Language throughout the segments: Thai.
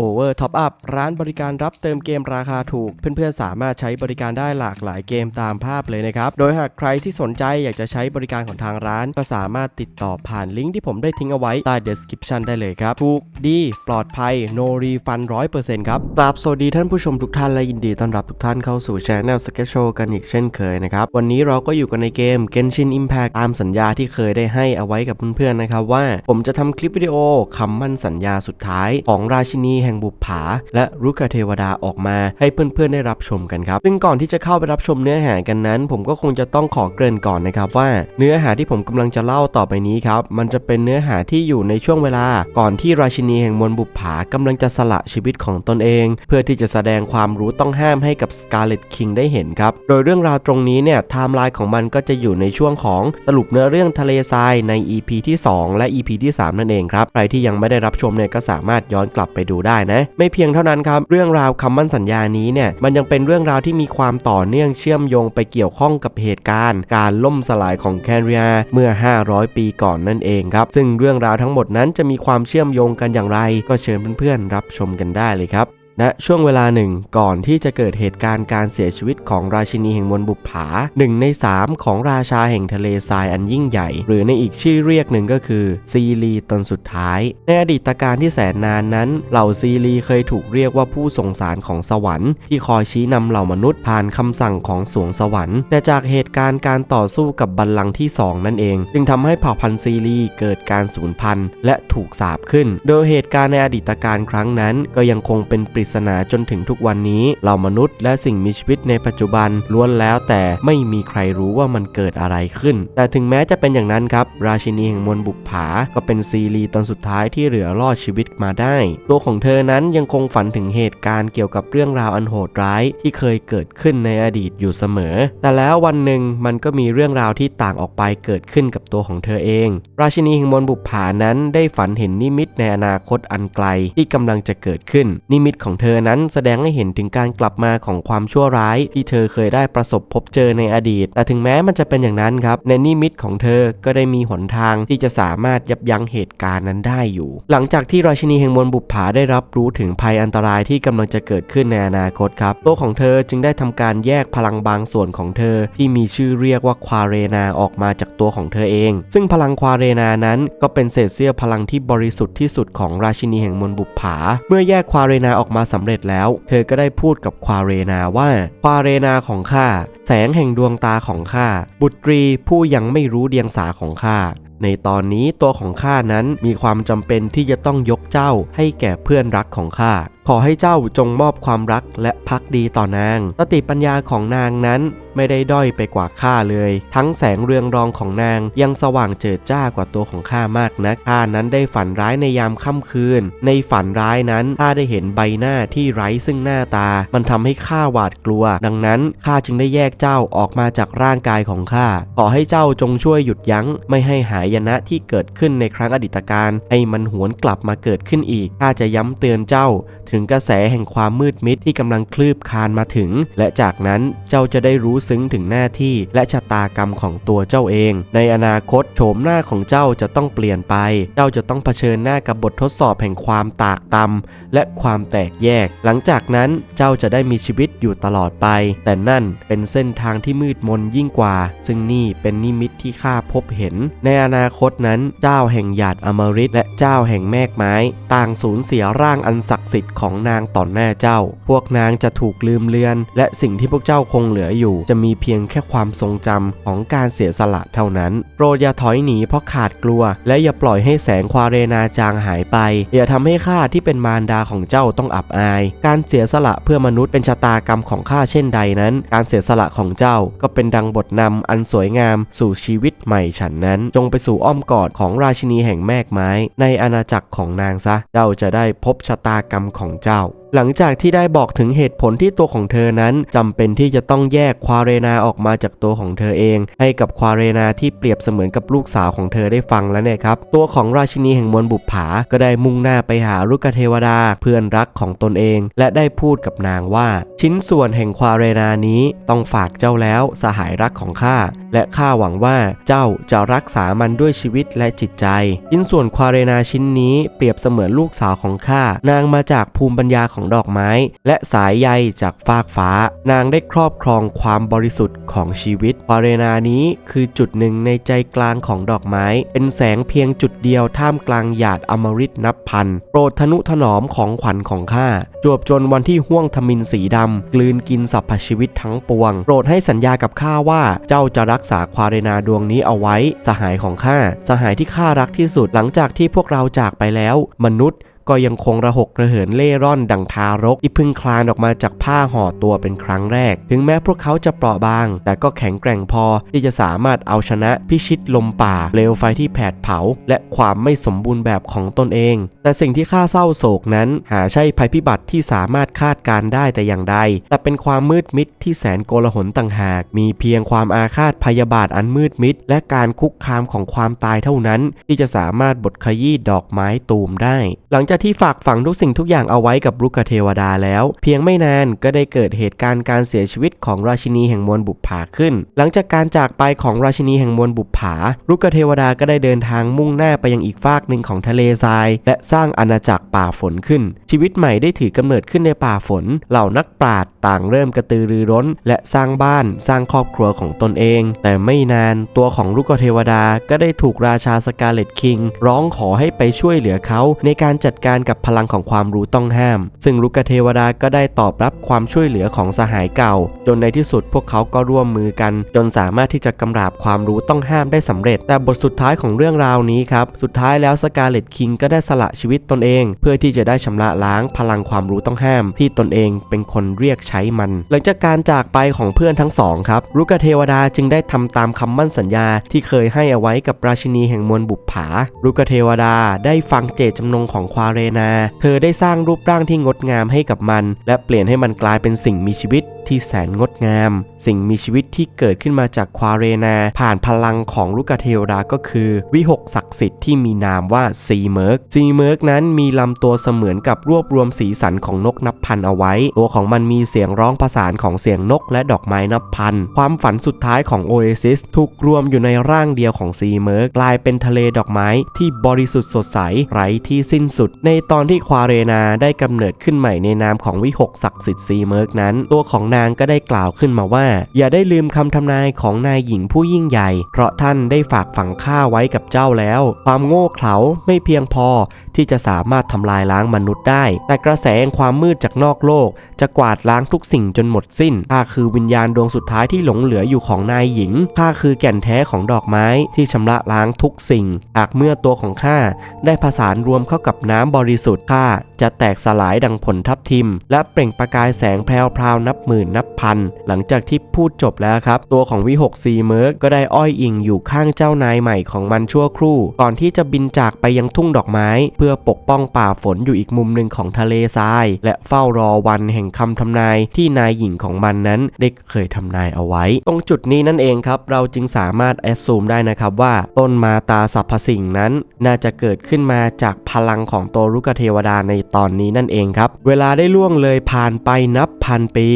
Over Top Up ร้านบริการรับเติมเกมราคาถูก เพื่อนๆ สามารถใช้บริการได้หลากหลายเกมตามภาพเลยนะครับ โดยหากใครที่สนใจอยากจะใช้บริการของทางร้าน ก็สามารถติดต่อผ่านลิงก์ที่ผมได้ทิ้งเอาไว้ใต้ description ได้เลยครับ ถูกดีปลอดภัย no refund 100%ครับกราบสวัสดีท่านผู้ชมทุกท่านและยินดีต้อนรับทุกท่านเข้าสู่ Channel Sketch Show กันอีกเช่นเคยนะครับ วันนี้เราก็อยู่กันในเกม Genshin Impact ตามสัญญาที่เคยได้ให้เอาไว้กับเพื่อนๆนะครับว่า ผมจะทำคลิปวิดีโอคำมั่นสัญญาสุดท้ายของราชินีแห่งบุปผา และรุกขเทวดาออกมาให้เพื่อนๆได้รับชมกันครับ ซึ่งก่อนที่จะเข้าไปรับชมเนื้อหากันนั้น ผมก็คงจะต้องขอเกริ่นก่อนนะครับว่า เนื้อหาที่ผมกำลังจะเล่าต่อไปนี้ครับมันจะเป็นเนื้อหาที่อยู่ในช่วงเวลา ก่อนที่ราชินีแห่งมวลบุปผากำลังจะสละชีวิตของตนเอง เพื่อที่จะแสดงความรู้ต้องห้ามให้กับสกาเลตคิงได้เห็นครับโดยเรื่องราวตรงนี้เนี่ยไทม์ไลน์ของมันก็จะอยู่ในช่วงของสรุปเนื้อเรื่องทะเลทรายใน EP ที่ 2 และ EP ที่ 3 นั่นเองครับใครที่ยังไม่ได้รับชมเนี่ยก็สามารถย้อนกลับไปดูได้นะ ไม่เพียงเท่านั้นครับ เรื่องราวคำมั่นสัญญานี้เนี่ย มันยังเป็นเรื่องราวที่มีความต่อเนื่องเชื่อมโยงไปเกี่ยวข้องกับเหตุการณ์ การล่มสลายของแคนเรียเมื่อ 500 ปีก่อนนั่นเองครับ ซึ่งเรื่องราวทั้งหมดนั้นจะมีความเชื่อมโยงกันอย่างไร ก็เชิญเพื่อนๆรับชมกันได้เลยครับ ณช่วงเวลาหนึ่งก่อนที่จะเกิดเหตุการณ์การเสียชีวิตของราชินีแห่งมวลบุปผาหนึ่งใน 3 ของราชาแห่งทะเลทรายอันยิ่งใหญ่ หรือในอีกชื่อเรียกหนึ่งก็คือ ซีรีตนสุดท้าย ในอดีตการที่แสนนานนั้น เหล่าซีรีเคยถูกเรียกว่าผู้ส่งสารของสวรรค์ที่คอยชี้นำเหล่ามนุษย์ผ่านคำสั่งของสวงสวรรค์ แต่จากเหตุการณ์การต่อสู้กับบัลลังก์ที่ 2 นั่นเอง จึงทำให้เผ่าพันธุ์ซีรีเกิดการสูญพันธุ์และถูกสาปขึ้น โดยเหตุการณ์ในอดีตการครั้งนั้นก็ยังคงเป็นปริศนาจนถึงทุกวันนี้เหล่ามนุษย์และสิ่งมีชีวิตในปัจจุบันล้วนแล้วแต่ไม่มีใครรู้ว่ามันเกิดอะไรขึ้น แต่ถึงแม้จะเป็นอย่างนั้นครับ ราชินีแห่งมวลบุปผา ก็เป็นซีรีตอนสุดท้ายที่เหลือรอดชีวิตมาได้ ตัวของเธอนั้นยังคงฝันถึงเหตุการณ์เกี่ยวกับเรื่องราวอันโหดร้ายที่เคยเกิดขึ้นในอดีตอยู่เสมอ แต่แล้ววันหนึ่งมันก็มีเรื่องราวที่ต่างออกไปเกิดขึ้นกับตัวของเธอเอง ราชินีแห่งมวลบุปผานั้นได้ฝันเห็นนิมิตในอนาคตอันไกลที่กำลังจะเกิดขึ้น นิมิตของเธอนั้นแสดงให้เห็นถึงการกลับมาของความชั่วร้ายที่เธอเคยได้ประสบพบเจอในอดีต แต่ถึงแม้มันจะเป็นอย่างนั้นครับ ในนิมิตของเธอก็ได้มีหนทางที่จะสามารถยับยั้งเหตุการณ์นั้นได้อยู่ หลังจากที่ราชินีแห่งมวลบุปผาได้รับรู้ถึงภัยอันตรายที่กำลังจะเกิดขึ้นในอนาคตครับตัวของเธอจึงได้ทำการแยกพลังบางส่วนของเธอ ที่มีชื่อเรียกว่าควาเรนาออกมาจากตัวของเธอเอง ซึ่งพลังควาเรนานั้นก็เป็นเศษเสี้ยวพลังที่บริสุทธิ์ที่สุดของราชินีแห่งมวลบุปผา เมื่อแยกควาเรนาออกมาสำเร็จแล้ว เธอก็ได้พูดกับควาเรนาว่า ควาเรนาของข้า แสงแห่งดวงตาของข้า บุตรีผู้ยังไม่รู้เดียงสาของข้าในตอนนี้ตัวของข้านั้นมีความจำเป็นที่จะต้องยกเจ้าให้แก่เพื่อนรักของข้า ขอให้เจ้าจงมอบความรักและพักดีต่อนาง สติปัญญาของนางนั้นไม่ได้ด้อยไปกว่าข้าเลย ทั้งแสงเรืองรองของนางยังสว่างเจิดจ้ากว่าตัวของข้ามากนักข้านั้นได้ฝันร้ายในยามค่ำคืน ในฝันร้ายนั้นข้าได้เห็นใบหน้าที่ไร้ซึ่งหน้าตา มันทำให้ข้าหวาดกลัว ดังนั้นข้าจึงได้แยกเจ้าออกมาจากร่างกายของข้า ขอให้เจ้าจงช่วยหยุดยั้ง ไม่ให้หายนะที่เกิดขึ้นในครั้งอดีตการให้มันหวนกลับมาเกิดขึ้นอีกข้าจะย้ำเตือนเจ้า ถึงกระแสแห่งความมืดมิดที่กำลังคลืบคลานมาถึง และจากนั้นเจ้าจะได้รู้ซึ้งถึงหน้าที่และชะตากรรมของตัวเจ้าเอง ในอนาคตโฉมหน้าของเจ้าจะต้องเปลี่ยนไป เจ้าจะต้องเผชิญหน้ากับบททดสอบแห่งความตากตำและความแตกแยก หลังจากนั้นเจ้าจะได้มีชีวิตอยู่ตลอดไป แต่นั่นเป็นเส้นทางที่มืดมนยิ่งกว่า ซึ่งนี่เป็นนิมิตที่ข้าพบเห็น ในอนาคตนั้นเจ้าแห่งหยาดอมฤตและเจ้าแห่งแมกไม้ ต่างสูญเสียร่างอันศักดิ์สิทธิ์ของนางต่อหน้าเจ้า พวกนางจะถูกลืมเลือน และสิ่งที่พวกเจ้าคงเหลืออยู่ จะมีเพียงแค่ความทรงจำของการเสียสละเท่านั้นโปรดอย่าถอยหนีเพราะขาดกลัว และอย่าปล่อยให้แสงควาเรนาจางหายไป อย่าทำให้ข้าที่เป็นมารดาของเจ้าต้องอับอาย การเสียสละเพื่อมนุษย์เป็นชะตากรรมของข้าเช่นใดนั้น การเสียสละของเจ้าก็เป็นดังบทนำอันสวยงามสู่ชีวิตใหม่ฉันนั้น จงไปสู่อ้อมกอดของราชินีแห่งแมกไม้ ในอาณาจักรของนางซะ เจ้าจะได้พบชะตากรรมของเจ้า หลังจากที่ได้บอกถึงเหตุผลที่ตัวของเธอนั้นจำเป็นที่จะต้องแยกควาเรนาออกมาจากตัวของเธอเอง ให้กับควาเรนาที่เปรียบเสมือนกับลูกสาวของเธอได้ฟังแล้วเนี่ยครับ ตัวของราชินีแห่งมวลบุปผา ก็ได้มุ่งหน้าไปหารุกเทวดาเพื่อนรักของตนเอง และได้พูดกับนางว่า ชิ้นส่วนแห่งควาเรนานี้ต้องฝากเจ้าแล้วสหายรักของข้าและข้าหวังว่าเจ้าจะรักษามันด้วยชีวิตและจิตใจชิ้นส่วนควาเรนาชิ้นนี้เปรียบเสมือนลูกสาวของข้านางมาจากภูมิปัญญาของดอกไม้ และสายใยจากฟากฟ้า นางได้ครอบครองความบริสุทธิ์ของชีวิตควาเรนานี้คือจุดหนึ่งในใจกลางของดอกไม้ เป็นแสงเพียงจุดเดียวท่ามกลางหยาดอมฤตนับพันโปรดทนุถนอมของขวัญของข้าจวบจนวันที่ห้วงทมินสีดำกลืนกินสรรพชีวิตทั้งปวง โปรดให้สัญญากับข้าว่าเจ้าจะรักษาควาเรนาดวงนี้เอาไว้ สหายของข้าสหายที่ข้ารักที่สุดหลังจากที่พวกเราจากไปแล้ว มนุษย์ ก็ยังคงระหกระเหินเล่ร่อนดังทารกที่พึ่งคลานออกมาจากผ้าห่อตัวเป็นครั้งแรก ถึงแม้พวกเขาจะเปราะบาง แต่ก็แข็งแกร่งพอที่จะสามารถเอาชนะพิชิตลมป่าเปลวไฟที่แผดเผา และความไม่สมบูรณ์แบบของตนเอง แต่สิ่งที่ข้าเศร้าโศกนั้น หาใช่ภัยพิบัติที่สามารถคาดการได้แต่อย่างใด แต่เป็นความมืดมิดที่แสนโกลาหลต่างหาก มีเพียงความอาฆาตพยาบาทอันมืดมิด และการคุกคามของความตายเท่านั้น ที่จะสามารถบดขยี้ดอกไม้ตูมได้ หลังจากที่ฝากฝังทุกสิ่งทุกอย่างเอาไว้กับรุกเทวดาแล้ว เพียงไม่นานก็ได้เกิดเหตุการณ์การเสียชีวิตของราชินีแห่งมวลบุปผาขึ้น หลังจากการจากไปของราชินีแห่งมวลบุปผา รุกเทวดาก็ได้เดินทางมุ่งหน้าไปยังอีกฟากหนึ่งของทะเลทราย และสร้างอาณาจักรป่าฝนขึ้น ชีวิตใหม่ได้ถือกำเนิดขึ้นในป่าฝน เหล่านักปราชญ์ต่างเริ่มกระตือรือร้น และสร้างบ้านสร้างครอบครัวของตนเอง แต่ไม่นานตัวของรุกเทวดาก็ได้ถูกราชาสกาเลตคิง ร้องขอให้ไปช่วยเหลือเขาในการจัดการกับพลังของความรู้ต้องห้าม ซึ่งรุกเทวดาก็ได้ตอบรับความช่วยเหลือของสหายเก่า จนในที่สุดพวกเขาก็ร่วมมือกัน จนสามารถที่จะกำราบความรู้ต้องห้ามได้สำเร็จ แต่บทสุดท้ายของเรื่องราวนี้ครับ สุดท้ายแล้วสกาเลตคิงก็ได้สละชีวิตตนเอง เพื่อที่จะได้ชำระล้างพลังความรู้ต้องห้าม ที่ตนเองเป็นคนเรียกใช้มัน หลังจากการจากไปของเพื่อนทั้งสองครับรุกเทวดาจึงได้ทำตามคำมั่นสัญญาที่เคยให้เอาไว้กับราชินีแห่งมวลบุปผารุกเทวดาได้ฟังเจตจำนงของความเรนา เธอได้สร้างรูปร่างที่งดงามให้กับมัน และเปลี่ยนให้มันกลายเป็นสิ่งมีชีวิตที่แสนงดงาม สิ่งมีชีวิตที่เกิดขึ้นมาจากควาเรนา ผ่านพลังของลูกเทวดาก็คือ วิหกศักดิ์สิทธิ์ที่มีนามว่าซีเมิร์กซีเมิร์กนั้นมีลำตัวเสมือนกับรวบรวมสีสันของนกนับพันเอาไว้ ตัวของมันมีเสียงร้องประสานของเสียงนกและดอกไม้นับพัน ความฝันสุดท้ายของโอเอซิสถูกรวมอยู่ในร่างเดียวของซีเมิร์กกลายเป็นทะเลดอกไม้ที่บริสุทธิ์สดใสไร้ที่สิ้นสุด ในตอนที่ควาเรนาได้กำเนิดขึ้นใหม่ในนามของวิหกศักดิ์สิทธิ์ซีเมิร์กนั้น ตัวของนางก็ได้กล่าวขึ้นมาว่า อย่าได้ลืมคำทำนายของนายหญิงผู้ยิ่งใหญ่ เพราะท่านได้ฝากฝังข้าไว้กับเจ้าแล้ว ความโง่เขลาไม่เพียงพอที่จะสามารถทำลายล้างมนุษย์ได้ แต่กระแสแห่งความมืดจากนอกโลก จะกวาดล้างทุกสิ่งจนหมดสิ้นข้าคือวิญญาณดวงสุดท้ายที่หลงเหลืออยู่ของนายหญิงข้าคือแก่นแท้ของดอกไม้ที่ชำระล้างทุกสิ่ง หากเมื่อตัวของข้าได้ผสานรวมเข้ากับน้ำบริสุทธิ์ข้าจะแตกสลายดังผลทับทิม และเปล่งประกายแสงแพรวๆนับหมื่นนับพัน หลังจากที่พูดจบแล้วครับ ตัวของวิหกซีเมิร์กก็ได้อ้อยอิงอยู่ข้างเจ้านายใหม่ของมันชั่วครู่ ก่อนที่จะบินจากไปยังทุ่งดอกไม้ เพื่อปกป้องป่าฝนอยู่อีกมุมหนึ่งของทะเลทราย และเฝ้ารอวันแห่งคำทำนายที่นายหญิงของมันนั้นได้เคยทำนายเอาไว้ ตรงจุดนี้นั่นเองครับ เราจึงสามารถแอดซูมได้นะครับว่าต้นมาตาสรรพสิ่งนั้น น่าจะเกิดขึ้นมาจากพลังของตัวรุกเทวดาในตอนนี้นั่นเองครับ เวลาได้ล่วงเลยผ่านไปนับพันปี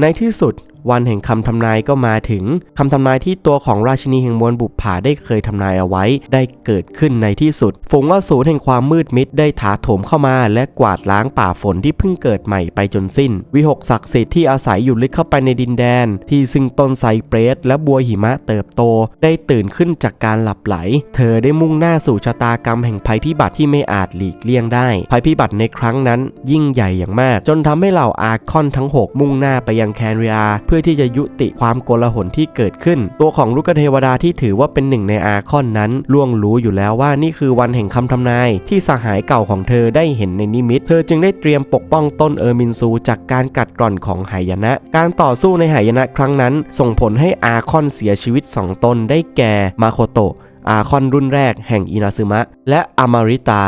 ในที่สุด วันแห่งคำทำนายก็มาถึงคำทำนายที่ตัวของราชินีแห่งมวลบุปผาได้เคยทำนายเอาไว้ ได้เกิดขึ้นในที่สุด ฝูงอสูรแห่งความมืดมิดได้ถาโถมเข้ามา และกวาดล้างป่าฝนที่เพิ่งเกิดใหม่ไปจนสิ้น วิหกศักดิ์สิทธิ์ที่อาศัยอยู่ลึกเข้าไปในดินแดน ที่ซึ่งต้นไซเปรสและบัวหิมะเติบโต ได้ตื่นขึ้นจากการหลับไหล เธอได้มุ่งหน้าสู่ชะตากรรมแห่งภัยพิบัติที่ไม่อาจหลีกเลี่ยงได้ ภัยพิบัติในครั้งนั้น ยิ่งใหญ่อย่างมาก จนทำให้เหล่าอาคอนทั้งหกมุ่งหน้าไปยังแคนเรียเพื่อที่จะยุติความโกลาหลที่เกิดขึ้น ตัวของลูกเทวดาที่ถือว่าเป็นหนึ่งในอาคอนนั้นล่วงรู้อยู่แล้วว่านี่คือวันแห่งคำทำนาย ที่สหายเก่าของเธอได้เห็นในนิมิต เธอจึงได้เตรียมปกป้องต้นเออร์มินซูจากการกัดกร่อนของหายนะ การต่อสู้ในหายนะครั้งนั้น ส่งผลให้อาคอนเสียชีวิตสองตนได้แก่มาโคโตะอาคอนรุ่นแรกแห่งอินาซึมะ และอามาริตา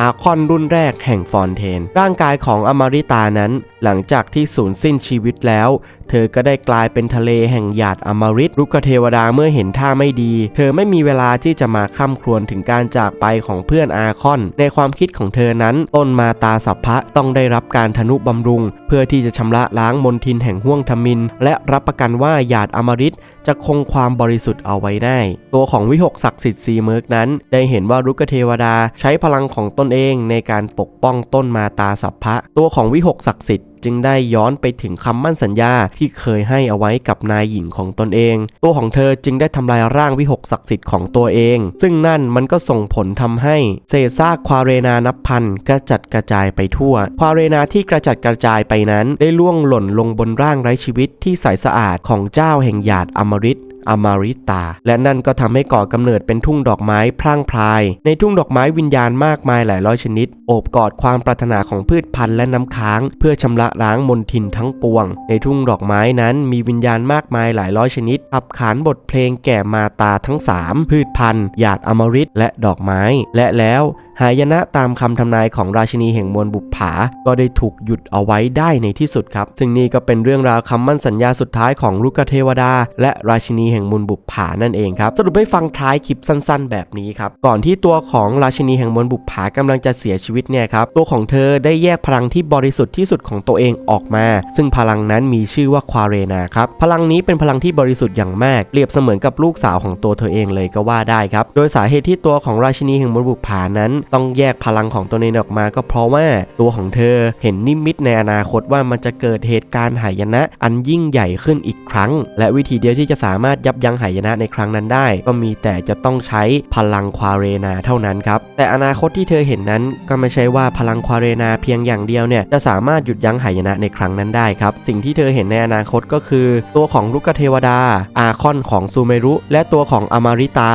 อาคอนรุ่นแรกแห่งฟอนเทน ร่างกายของอมาริตานั้น หลังจากที่สูญสิ้นชีวิตแล้ว เธอก็ได้กลายเป็นทะเลแห่งหยาดอมฤตรุกเทวดาเมื่อเห็นท่าไม่ดี เธอไม่มีเวลาที่จะมาคร่ำครวญถึงการจากไปของเพื่อนอาคอน ในความคิดของเธอนั้นต้นมาตาสัพพะต้องได้รับการทนุบำรุง เพื่อที่จะชำระล้างมนทินแห่งห่วงทมิน และรับประกันว่าหยาดอมฤตจะคงความบริสุทธิ์เอาไว้ได้ ตัวของวิหกศักดิ์สิทธิ์ซีเมิร์กนั้น ได้เห็นว่ารุกเทวดาใช้พลังของตนเองในการปกป้องต้นมาตาสัพพะ ตัวของวิหกศักดิ์สิทธิ์ จึงได้ย้อนไปถึงคำมั่นสัญญาที่เคยให้เอาไว้กับนายหญิงของตนเอง ตัวของเธอจึงได้ทำลายร่างวิหกศักดิ์สิทธิ์ของตัวเอง ซึ่งนั่นมันก็ส่งผลทำให้เศษซากควาเรนานับพันกระจัดกระจายไปทั่ว ควาเรนาที่กระจัดกระจายไปนั้น ได้ล่วงหล่นลงบนร่างไร้ชีวิตที่ใสสะอาดของเจ้าแห่งหยาดอมฤต อมาริตา และนั่นก็ทำให้ก่อกำเนิดเป็นทุ่งดอกไม้พร่างพราย ในทุ่งดอกไม้วิญญาณมากมายหลายร้อยชนิด โอบกอดความปรารถนาของพืชพันธุ์และน้ำค้าง เพื่อชำระล้างมลทินทั้งปวง ในทุ่งดอกไม้นั้นมีวิญญาณมากมายหลายร้อยชนิดขับขานบทเพลงแก่มาตาทั้งสามพืชพันธุ์หยาดอมฤตและดอกไม้ และแล้วหายนะตามคำทำนายของราชินีแห่งมวลบุปผา ก็ได้ถูกหยุดเอาไว้ได้ในที่สุดครับ ซึ่งนี่ก็เป็นเรื่องราวคำมั่นสัญญาสุดท้ายของลูกเทวดา และราชินีแห่งมวลบุปผานั่นเองครับสรุปให้ฟังท้ายคลิปสั้น ๆ แบบนี้ครับก่อนที่ตัวของราชินีแห่งมวลบุปผากำลังจะเสียชีวิตเนี่ยครับตัวของเธอได้แยกพลังที่บริสุทธิ์ที่สุดของตัวเองออกมา ซึ่งพลังนั้นมีชื่อว่าควาเรนาครับพลังนี้เป็นพลังที่บริสุทธิ์อย่างมาก เปรียบเสมือนกับลูกสาวของตัวเธอเองเลยก็ว่าได้ครับโดยสาเหตุที่ตัวของราชินีแห่งมวลบุปผานั้น ต้องแยกพลังของตัวเองออกมา ก็เพราะว่าตัวของเธอเห็นนิมิตในอนาคตว่ามันจะเกิดเหตุการณ์หายนะ อันยิ่งใหญ่ขึ้นอีกครั้ง และวิธีเดียวที่จะสามารถยับยั้งหายนะในครั้งนั้นได้ ก็มีแต่จะต้องใช้พลังควาเรนาเท่านั้นครับ แต่อนาคตที่เธอเห็นนั้นก็ไม่ใช่ว่าพลังควาเรนาเพียงอย่างเดียวเนี่ยจะสามารถหยุดยั้งหายนะในครั้งนั้นได้ครับ สิ่งที่เธอเห็นในอนาคตก็คือ ตัวของลุกเทวดา อาคอนของซูเมรุ และตัวของอมาริตา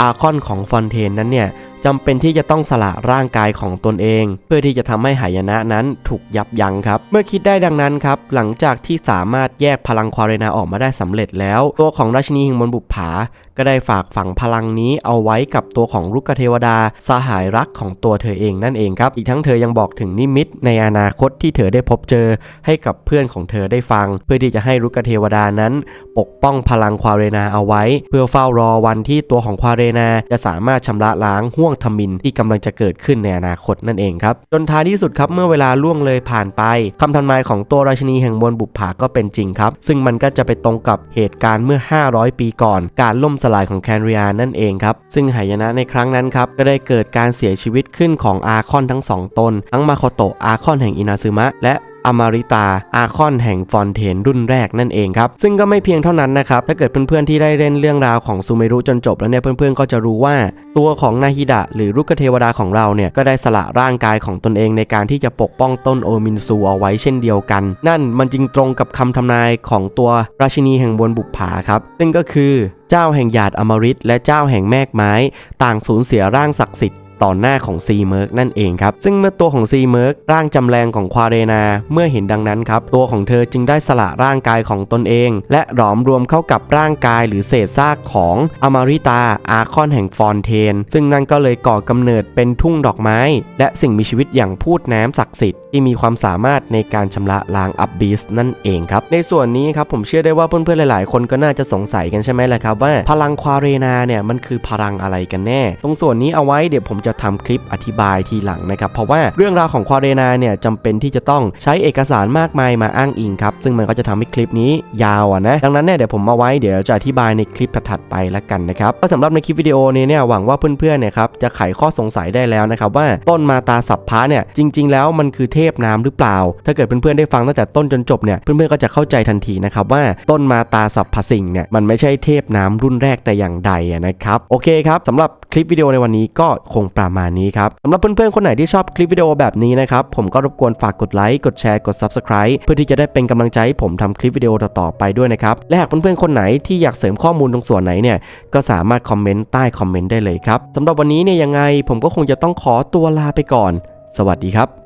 อาคอนของฟอนเทนนั้นเนี่ย จำเป็นที่จะต้องสละร่างกายของตนเอง เพื่อที่จะทำให้หายนะนั้นถูกยับยั้งครับ เมื่อคิดได้ดังนั้นครับ หลังจากที่สามารถแยกพลังควาเรนาออกมาได้สำเร็จแล้ว ตัวของราชินีหิงมนบุปผา ก็ได้ฝากฝังพลังนี้เอาไว้กับตัวของลูกเทวดาสหายรักของตัวเธอเองนั่นเองครับ อีกทั้งเธอยังบอกถึงนิมิตในอนาคตที่เธอได้พบเจอ ให้กับเพื่อนของเธอได้ฟัง เพื่อที่จะให้ลูกเทวดานั้น ปกป้องพลังควาเรนาเอาไว้ เพื่อเฝ้ารอวันที่ตัวของควาเรนาจะสามารถชำระล้างห่วงทมินที่กำลังจะเกิดขึ้นในอนาคตนั่นเองครับจนท้ายที่สุดครับเมื่อเวลาล่วงเลยผ่านไปคำทำนายของตัวราชินีแห่งมวลบุปผาก็เป็นจริงครับ ซึ่งมันก็จะไปตรงกับเหตุการณ์เมื่อ 500 ปีก่อน การล่มสลายของแคนเรียนั่นเองครับซึ่งหายนะในครั้งนั้นครับก็ได้เกิดการเสียชีวิตขึ้นของอาคอนทั้งสองตน ทั้งมาโคโตะอาคอนแห่งอินาซึมะและ อมาริตาอาคอนแห่งฟอนเทนรุ่นแรกนั่นเองครับ ซึ่งก็ไม่เพียงเท่านั้นนะครับ ถ้าเกิดเพื่อนๆที่ได้เล่นเรื่องราวของซูเมรุจนจบแล้วเนี่ยเพื่อนๆก็จะรู้ว่า ตัวของนาฮิดะหรือลูกเทวดาของเราเนี่ยก็ได้สละร่างกายของตนเองในการที่จะปกป้องต้นโอมินซูเอาไว้เช่นเดียวกัน นั่นมันจึงตรงกับคำทำนายของตัวราชินีแห่งบนบุปผาครับซึ่งก็คือ เจ้าแห่งหยาดอมฤตและเจ้าแห่งแมกไม้ ต่างสูญเสียร่างศักดิ์สิทธิ์ ต่อหน้าของซีเมิร์กนั่นเองครับ ซึ่งเมื่อตัวของซีเมิร์กร่างจำแรงของควาเรนา เมื่อเห็นดังนั้นครับตัวของเธอจึงได้สละร่างกายของตนเอง และหลอมรวมเข้ากับร่างกายหรือเศษซากของอมาริตาอาคอนแห่งฟอนเทน ซึ่งนั่นก็เลยก่อกำเนิดเป็นทุ่งดอกไม้ และสิ่งมีชีวิตอย่างพูดน้ำศักดิ์สิทธิ์ ที่มีความสามารถในการชำระล้างอับบิสนั่นเองครับ ในส่วนนี้ครับผมเชื่อได้ว่าเพื่อนๆหลายๆ คนก็น่าจะสงสัยกันใช่ไหมล่ะครับว่าพลังควาเรนาเนี่ยมันคือพลังอะไรกันแน่ ตรงส่วนนี้เอาไว้เดี๋ยวผมจะทำคลิปอธิบายทีหลังนะครับเพราะว่าเรื่องราวของควาเรนาเนี่ยจำเป็นที่จะต้องใช้เอกสารมากมายมาอ้างอิงครับซึ่งมันก็จะทำให้คลิปนี้ยาวอะนะดังนั้นเนี่ยเดี๋ยวผมมาไว้เดี๋ยวจะอธิบายในคลิปถัดๆไปละกันนะครับก็สำหรับในคลิปวิดีโอนี้เนี่ยหวังว่าเพื่อนๆเนี่ยครับจะไขข้อสงสัยได้แล้วนะครับว่าต้นมาตาสัพพะเนี่ยจริง ๆ แล้วมันคือเทพน้ำหรือเปล่า ถ้าเกิดเพื่อนๆได้ฟังตั้งแต่ต้นจนจบเนี่ยเพื่อนๆก็จะเข้าใจทันทีนะครับว่าต้นมาตาสัพพสิ่งเนี่ยมันไม่ใช่เทพน้ำรุ่นแรกแต่อย่างใดนะครับโอเคครับสำหรับคลิปวิดีโอในวันนี้ก็คงประมาณนี้ครับสำหรับเพื่อนๆคนไหนที่ชอบคลิปวิดีโอแบบนี้นะครับผมก็รบกวนฝากกดไลค์กดแชร์กด Subscribe เพื่อที่จะได้เป็นกำลังใจให้ผมทำคลิปวิดีโอต่อๆไปด้วยนะครับและหากเพื่อนๆคนไหนที่อยากเสริมข้อมูลตรงส่วนไหนเนี่ยก็สามารถคอมเมนต์ใต้คอมเมนต์ได้เลยครับสำหรับวันนี้เนี่ยยังไงผมก็คงจะต้องขอตัวลาไปก่อน สวัสดีครับ